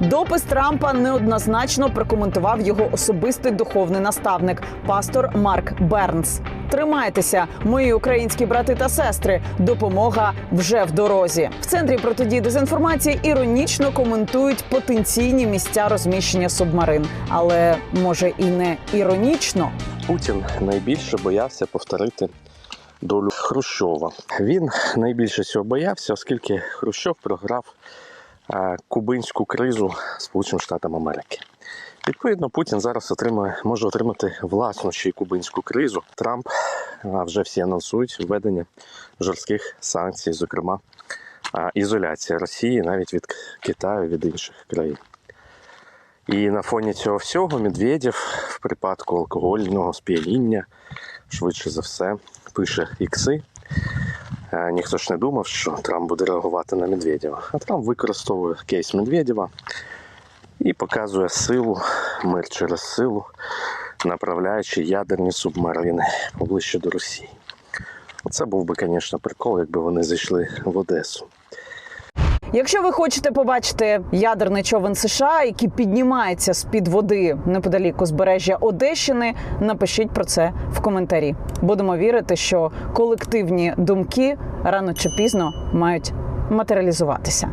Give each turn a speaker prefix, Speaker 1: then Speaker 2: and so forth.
Speaker 1: Допис Трампа неоднозначно прокоментував його особистий духовний наставник, пастор Марк Бернс. Тримайтеся, мої українські брати та сестри. Допомога вже в дорозі. В центрі протидії дезінформації іронічно коментують потенційні місця розміщення субмарин, але може і не іронічно.
Speaker 2: Путін найбільше боявся повторити долю Хрущова. Він найбільше цього боявся, оскільки Хрущов програв кубинську кризу Сполученим Штатам Америки. Відповідно, Путін зараз отримує, може отримати власну ще й кубинську кризу. Трамп а вже всі анонсують введення жорстких санкцій, зокрема ізоляція Росії навіть від Китаю, від інших країн. І на фоні цього всього Медведєв в припадку алкогольного сп'яніння, швидше за все, пише ікси. Е, Ніхто ж не думав, що Трамп буде реагувати на Медведєва. А Трамп використовує кейс Медведєва і показує силу, мир через силу, направляючи ядерні субмарини поближче до Росії. Це був би, звісно, прикол, якби вони зайшли в Одесу.
Speaker 1: Якщо ви хочете побачити ядерний човен США, який піднімається з під води неподалік узбережжя Одещини, напишіть про це в коментарі. Будемо вірити, що колективні думки рано чи пізно мають матеріалізуватися.